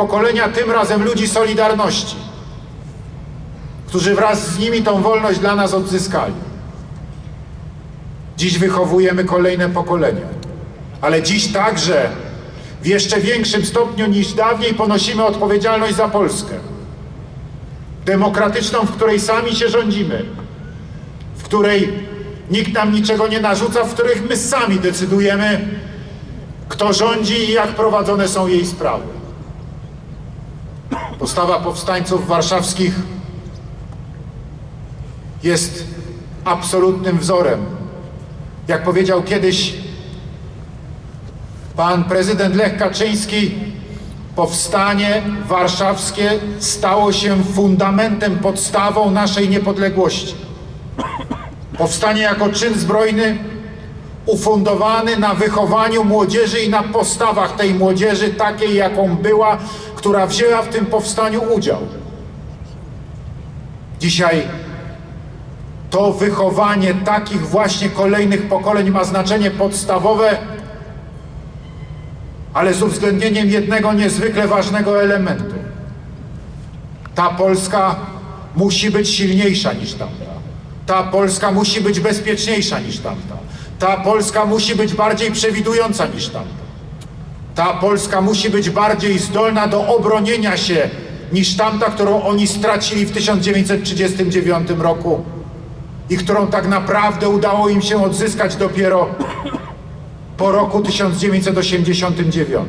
pokolenia, tym razem ludzi Solidarności, którzy wraz z nimi tą wolność dla nas odzyskali. Dziś wychowujemy kolejne pokolenia, ale dziś także w jeszcze większym stopniu niż dawniej ponosimy odpowiedzialność za Polskę. Demokratyczną, w której sami się rządzimy, w której nikt nam niczego nie narzuca, w których my sami decydujemy, kto rządzi i jak prowadzone są jej sprawy. Postawa powstańców warszawskich jest absolutnym wzorem. Jak powiedział kiedyś pan prezydent Lech Kaczyński, powstanie warszawskie stało się fundamentem, podstawą naszej niepodległości. Powstanie jako czyn zbrojny ufundowany na wychowaniu młodzieży i na postawach tej młodzieży, takiej jaką była, która wzięła w tym powstaniu udział. Dzisiaj to wychowanie takich właśnie kolejnych pokoleń ma znaczenie podstawowe, ale z uwzględnieniem jednego niezwykle ważnego elementu. Ta Polska musi być silniejsza niż tamta. Ta Polska musi być bezpieczniejsza niż tamta. Ta Polska musi być bardziej przewidująca niż tamta. Ta Polska musi być bardziej zdolna do obronienia się niż tamta, którą oni stracili w 1939 roku i którą tak naprawdę udało im się odzyskać dopiero po roku 1989.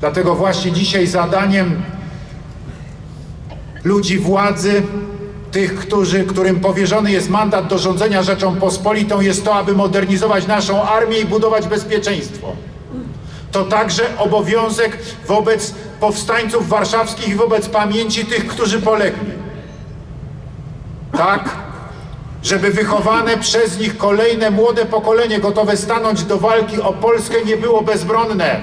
Dlatego właśnie dzisiaj zadaniem ludzi władzy, tych, którzy, którym powierzony jest mandat do rządzenia Rzeczą Pospolitą, jest to, aby modernizować naszą armię i budować bezpieczeństwo. To także obowiązek wobec powstańców warszawskich i wobec pamięci tych, którzy polegli. Tak, żeby wychowane przez nich kolejne młode pokolenie gotowe stanąć do walki o Polskę nie było bezbronne,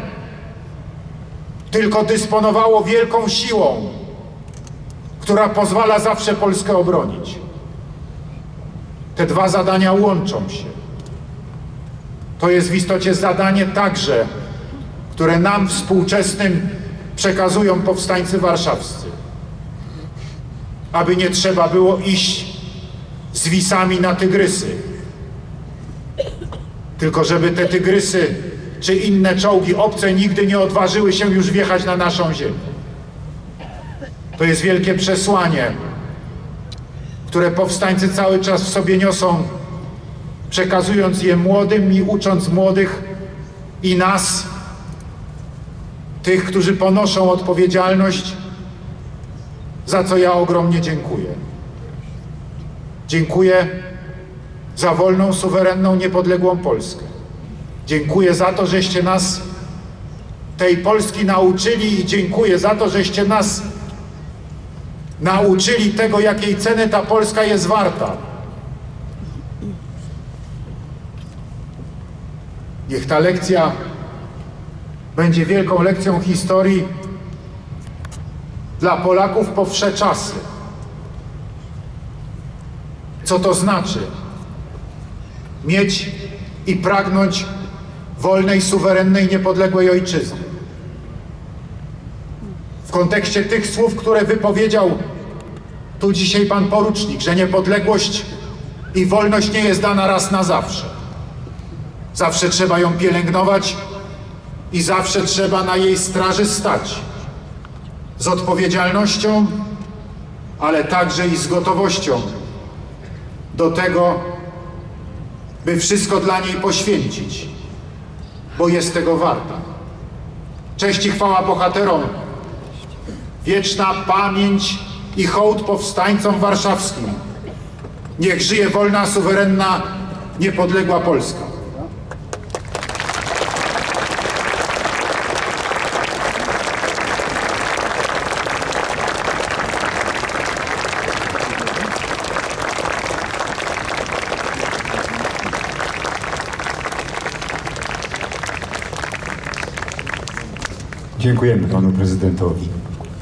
tylko dysponowało wielką siłą, która pozwala zawsze Polskę obronić. Te dwa zadania łączą się. To jest w istocie zadanie także, które nam współczesnym przekazują powstańcy warszawscy. Aby nie trzeba było iść z wisami na tygrysy, tylko żeby te tygrysy czy inne czołgi obce nigdy nie odważyły się już wjechać na naszą ziemię. To jest wielkie przesłanie, które powstańcy cały czas w sobie niosą, przekazując je młodym i ucząc młodych i nas, tych, którzy ponoszą odpowiedzialność, za co ja ogromnie dziękuję. Dziękuję za wolną, suwerenną, niepodległą Polskę. Dziękuję za to, żeście nas tej Polski nauczyli i dziękuję za to, żeście nas nauczyli tego, jakiej ceny ta Polska jest warta. Niech ta lekcja będzie wielką lekcją historii dla Polaków po wsze czasy. Co to znaczy? Mieć i pragnąć wolnej, suwerennej, niepodległej ojczyzny. Kontekście tych słów, które wypowiedział tu dzisiaj pan porucznik, że niepodległość i wolność nie jest dana raz na zawsze. Zawsze trzeba ją pielęgnować i zawsze trzeba na jej straży stać. Z odpowiedzialnością, ale także i z gotowością do tego, by wszystko dla niej poświęcić, bo jest tego warta. Cześć i chwała bohaterom, wieczna pamięć i hołd powstańcom warszawskim. Niech żyje wolna, suwerenna, niepodległa Polska. Dziękujemy panu prezydentowi.